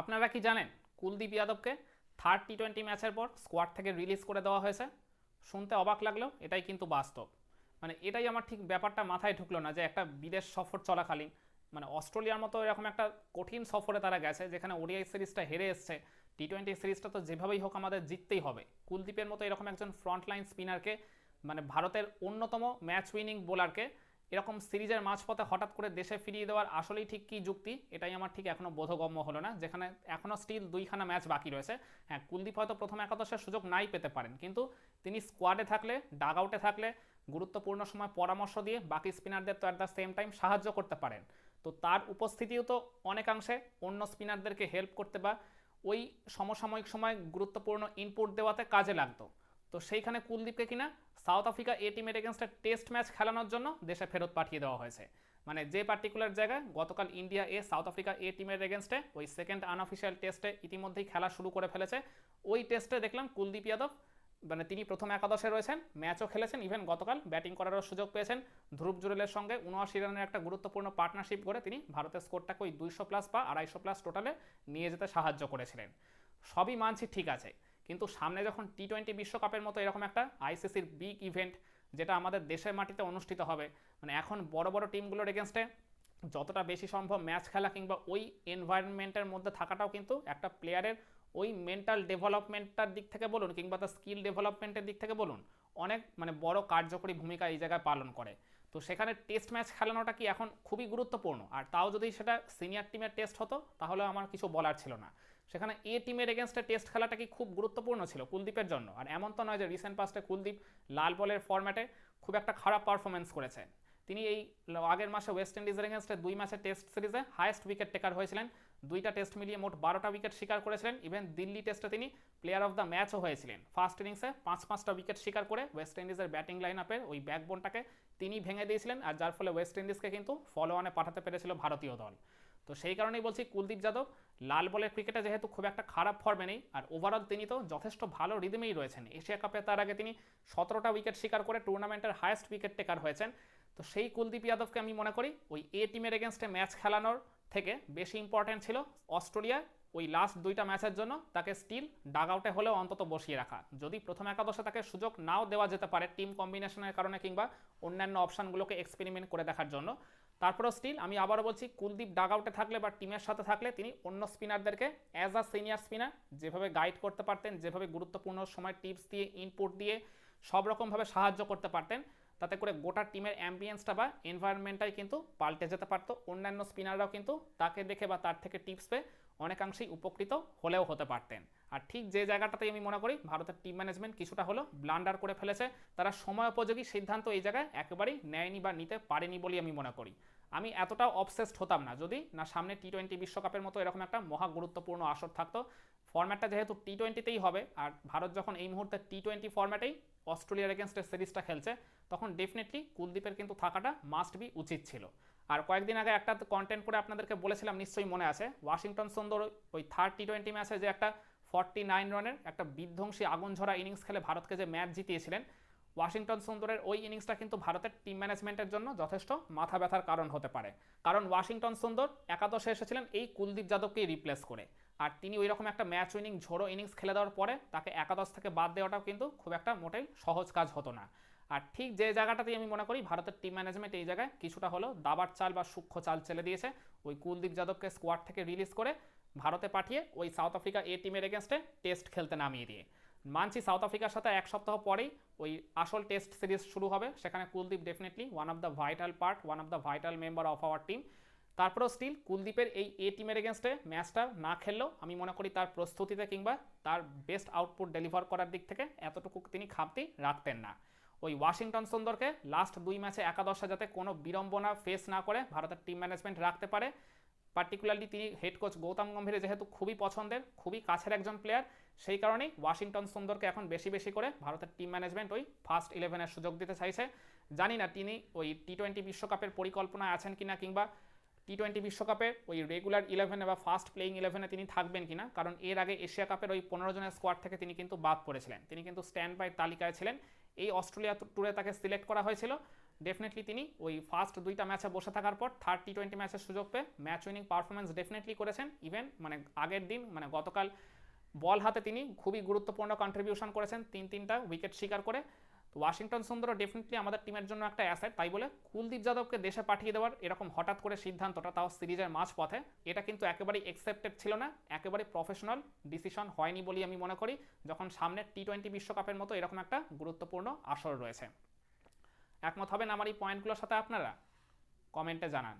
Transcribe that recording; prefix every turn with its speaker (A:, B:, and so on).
A: আপনারা কি জানেন কুলদীপ যাদবকে থার্ড টি টোয়েন্টি ম্যাচের পর স্কোয়াড থেকে রিলিজ করে দেওয়া হয়েছে? শুনতে অবাক লাগলেও এটাই কিন্তু বাস্তব। মানে এটাই আমার ঠিক ব্যাপারটা মাথায় ঢুকলো না যে একটা বিদেশ সফর চলাকালীন মানে অস্ট্রেলিয়ার মতো এরকম একটা কঠিন সফরে তারা গেছে যেখানে ওডিআই সিরিজটা হেরে এসছে। টি টোয়েন্টি সিরিজটা তো যেভাবেই হোক আমাদের জিততেই হবে। কুলদীপের মতো এরকম একজন ফ্রন্টলাইন স্পিনারকে মানে ভারতের অন্যতম ম্যাচ উইনিং বোলারকে এরকম সিরিজের মাঝপথে হঠাৎ করে দেশে ফিরিয়ে দেওয়ার আসলেই ঠিক কী যুক্তি? এটাই আমার ঠিক এখনও বোধগম্য হলো না। যেখানে এখনও স্টিল দুইখানা ম্যাচ বাকি রয়েছে। হ্যাঁ কুলদীপ হয়তো প্রথম একাদশের সুযোগ নাই পেতে পারেন। কিন্তু তিনি স্কোয়াডে থাকলে ডাগ আউটে থাকলে, গুরুত্বপূর্ণ সময় পরামর্শ দিয়ে বাকি স্পিনারদের তো অ্যাট দ্য সেম টাইম সাহায্য করতে পারেন। তো তার উপস্থিতিও তো অনেকাংশে অন্য স্পিনারদেরকে হেল্প করতে বা ওই সমসাময়িক সময় গুরুত্বপূর্ণ ইনপুট দেওয়াতে কাজে লাগতো। তো সেইখানে কুলদীপকে কিনা সাউথ আফ্রিকা এ টিমের এগেনস্টে টেস্ট ম্যাচ খেলানোর জন্য দেশে ফেরত পাঠিয়ে দেওয়া হয়েছে। মানে যে পার্টিকুলার জায়গায় গতকাল India A South Africa A টিমের এগেনস্টে ওই সেকেন্ড আনঅফিসিয়াল টেস্টে ইতিমধ্যেই খেলা শুরু করে ফেলেছে। ওই টেস্টে দেখলাম কুলদীপ যাদব মানে তিনি প্রথম একাদশে রয়েছেন ম্যাচও খেলেছেন ইভেন গতকাল ব্যাটিং করারও সুযোগ পেয়েছেন। ধ্রুব জুরেলের সঙ্গে উনআশি রানের একটা গুরুত্বপূর্ণ পার্টনারশিপ করে তিনি ভারতের স্কোরটাকে ওই দুইশো প্লাস বা আড়াইশো প্লাস টোটালে নিয়ে যেতে সাহায্য করেছিলেন। সবই মানছি ঠিক আছে। কিন্তু সামনে যখন টি টোয়েন্টি বিশ্বকাপের মতো এরকম একটা আইসিসির বিগ ইভেন্ট যেটা আমাদের দেশের মাটিতে অনুষ্ঠিত হবে মানে এখন বড় বড় টিমগুলোর এগেনস্টে যতটা বেশি সম্ভব ম্যাচ খেলা কিংবা ওই এনভায়রনমেন্টের মধ্যে থাকাটাও কিন্তু একটা প্লেয়ারের ওই মেন্টাল ডেভেলপমেন্টটার দিক থেকে বলুন কিংবা তার স্কিল ডেভেলপমেন্টের দিক থেকে বলুন, অনেক মানে বড় কার্যকরী ভূমিকা এই জায়গায় পালন করে। তো সেখানে টেস্ট ম্যাচ খেলানোটা কি এখন খুবই গুরুত্বপূর্ণ? আর তাও যদি সেটা সিনিয়র টিমের টেস্ট হতো, তাহলে আমার কিছু বলার ছিল না। সেখানে এ টিমের এগেনস্টে টেস্ট খেলাটা কি খুব গুরুত্বপূর্ণ ছিল কুলদীপের জন্য? আর এমন তো নয় যে রিসেন্ট পাস্টে কুলদীপ লাল বলের ফরম্যাটে খুব একটা খারাপ পারফরমেন্স করেছেন তিনি এই আগের মাসে ওয়েস্ট ইন্ডিজের এগেনস্টে দুই ম্যাচের টেস্ট সিরিজে হায়েস্ট উইকেট টেকার হয়েছিলেন। দুইটা টেস্ট মিলিয়ে মোট বারোটা উইকেট শিকার করেছিলেন। ইভেন দিল্লি টেস্টে তিনি প্লেয়ার অফ দ্য ম্যাচও হয়েছিলেন। ফার্স্ট ইনিংসে পাঁচ পাঁচটা উইকেট শিকার করে ওয়েস্ট ইন্ডিজের ব্যাটিং লাইন আপের ওই ব্যাকবোনটাকে তিনি ভেঙে দিয়েছিলেন। আর যার ফলে ওয়েস্ট ইন্ডিজকে কিন্তু ফলো অনে পাঠাতে পেরেছিল ভারতীয় দল। তো সেই কারণেই বলছি কুলদীপ যাদব, লাল বলের ক্রিকেটে যেহেতু খুব একটা খারাপ ফর্মে নেই, আর ওভারঅল তিনি তো যথেষ্ট ভালো রিদমেই রয়েছেন। এশিয়া কাপে তার আগে তিনি সতেরোটা উইকেট শিকার করে টুর্নামেন্টের হায়েস্ট উইকেট টেকার হয়েছেন। তো সেই কুলদীপ যাদবকে আমি মনে করি ওই এ টিমের এগেনস্টে ম্যাচ খেলানোর থেকে বেশি ইম্পর্ট্যান্ট ছিল অস্ট্রেলিয়া ওই লাস্ট দুইটা ম্যাচের জন্য তাকে স্টিল ডাগ আউটে হলেও অন্তত বসিয়ে রাখা। যদি প্রথম একাদশে তাকে সুযোগ নাও দেওয়া যেতে পারে টিম কম্বিনেশনের কারণে কিংবা অন্যান্য অপশানগুলোকে এক্সপেরিমেন্ট করে দেখার জন্য। তারপরেও স্টিল আমি আবারও বলছি, কুলদীপ ডাগ আউটে থাকলে বা টিমের সাথে থাকলে তিনি অন্য স্পিনারদেরকে অ্যাজ আ সিনিয়র স্পিনার যেভাবে গাইড করতে পারতেন, যেভাবে গুরুত্বপূর্ণ সময় টিপস দিয়ে ইনপুট দিয়ে সব রকমভাবে সাহায্য করতে পারতেন, তাতে করে গোটা টিমের অ্যাম্বিয়েন্সটা বা এনভায়রনমেন্টটাই কিন্তু পাল্টে যেতে পারতো। অন্যান্য স্পিনাররাও কিন্তু তাকে দেখে বা তার থেকে টিপস পেয়ে অনেকাংশেই উপকৃত হলেও হতে পারতেন। আর ঠিক যে জায়গাটাতেই আমি মনে করি, ভারতের টিম ম্যানেজমেন্ট কিছুটা হলো ব্লান্ডার করে ফেলেছে। তারা সময় উপযোগী সিদ্ধান্ত এই জায়গায় একেবারেই নেয়নি বা নিতে পারেনি বলেই আমি মনে করি। আমি এতটাও অবসেসড হতাম না। যদি না সামনে টি টোয়েন্টি বিশ্বকাপের মতো এরকম একটা মহা গুরুত্বপূর্ণ আসর থাকতো ফর্ম্যাটটা যেহেতু টি টোয়েন্টিতেই হবে, আর ভারত যখন এই মুহূর্তে টি টোয়েন্টি ফর্ম্যাটেই অস্ট্রেলিয়ার এগেনস্টে সিরিজটা খেলছে, তখন ডেফিনেটলি কুলদীপের কিন্তু থাকাটা মাস্ট বি উচিত ছিল। আর কয়েকদিন আগে একটা কন্টেন্ট করে আপনাদেরকে বলেছিলাম, নিশ্চয়ই মনে আছে। ওয়াশিংটন সুন্দর ওই থার্ড টি টোয়েন্টি ম্যাচে যে একটা ফর্টি নাইন রানের একটা বিধ্বংসী আগুন ঝরা ইনিংস খেলে ভারতকে যে ম্যাচ জিতিয়েছিলেন, ওয়াশিংটন সুন্দরের ওই ইনিংসটা কিন্তু ভারতের টিম ম্যানেজমেন্টের জন্য যথেষ্ট মাথা ব্যথার কারণ হতে পারে। কারণ ওয়াশিংটন সুন্দর একাদশে এসেছিলেন এই কুলদীপ যাদবকেই রিপ্লেস করে। আর তিনি ওই রকম একটা ম্যাচ উইনিং ঝোড়ো ইনিংস খেলে দেওয়ার পরে তাকে একাদশ থেকে বাদ দেওয়াটাও কিন্তু খুব একটা মোটেই সহজ কাজ হতো না। আর ঠিক যে জায়গাটাতেই আমি মনে করি ভারতের টিম ম্যানেজমেন্ট এই জায়গায় কিছুটা হলো দাবার চাল বা সূক্ষ্ম চাল চেলে দিয়েছে। ওই কুলদীপ যাদবকে স্কোয়াড থেকে রিলিজ করে ভারতে পাঠিয়ে ওই সাউথ আফ্রিকা এ টিমের এগেনস্টে টেস্ট খেলতে নামিয়ে দিয়ে। মানছি সাউথ আফ্রিকার সাথে এক সপ্তাহ পরেই ওই আসল টেস্ট সিরিজ শুরু হবে। সেখানে Kuldeep definitely one of the vital part one of the vital member of our team তারপরেও স্টিল কুলদীপের এই এ টিমের এগেনস্টে ম্যাচটা না খেললেও আমি মনে করি তার প্রস্তুতিতে কিংবা তার বেস্ট আউটপুট ডেলিভার করার দিক থেকে এতটুকু তিনি খামতি রাখতেন না। ওই ওয়াশিংটন সুন্দরকে লাস্ট দুই ম্যাচে একাদশে যাতে কোনো বিড়ম্বনা ফেস না করে ভারতের টিম ম্যানেজমেন্ট রাখতে পারে। পার্টিকুলারলি তিনি হেড কোচ গৌতম গম্ভীর যেহেতু খুবই পছন্দের, খুবই কাছের একজন প্লেয়ার সেই কারণেই ওয়াশিংটন সুন্দরকে এখন বেশি বেশি করে ভারতের টিম ম্যানেজমেন্ট ওই ফার্স্ট ইলেভেনের সুযোগ দিতে চাইছে। জানি না তিনি ওই টি টোয়েন্টি বিশ্বকাপের পরিকল্পনায় আছেন কিনা কিংবা টি টোয়েন্টি বিশ্বকাপে ওই রেগুলার ইলেভেনে বা ফার্স্ট প্লেইং ইলেভেনে তিনি থাকবেন কিনা, কারণ এর আগে এশিয়া কাপের ওই পনেরো জনের স্কোয়াড থেকে তিনি কিন্তু বাদ পড়েছিলেন। তিনি কিন্তু স্ট্যান্ড বাই তালিকায় ছিলেন। এই অস্ট্রেলিয়া ট্যুরে তাকে সিলেক্ট করা হয়েছিল। ডেফিনেটলি তিনি ওই ফার্স্ট দুইটা ম্যাচে বসে থাকার পর থার্ড টি টোয়েন্টি ম্যাচের সুযোগ পেয়ে ম্যাচ উইনিং পারফরমেন্স ডেফিনেটলি করেছেন। ইভেন মানে আগের দিন মানে গতকাল বল হাতে তিনি খুবই গুরুত্বপূর্ণ কন্ট্রিবিউশন করেছেন। তিন তিনটা উইকেট শিকার করে তো ওয়াশিংটন সুন্দরও ডেফিনেটলি আমাদের টিমের জন্য একটা অ্যাসেট তাই বলে কুলদীপ যাদবকে দেশে পাঠিয়ে দেওয়ার এরকম হঠাৎ করে সিদ্ধান্তটা তাও সিরিজের মাঝ পথে এটা কিন্তু একেবারেই একসেপ্টেড ছিল না একেবারে প্রফেশনাল ডিসিশন হয়নি বলেই আমি মনে করি, যখন সামনে টি টোয়েন্টি বিশ্বকাপের মতো এরকম একটা গুরুত্বপূর্ণ আসর রয়েছে। একমত হবেন আমার এই পয়েন্টগুলোর সাথে আপনারা? কমেন্টে জানান।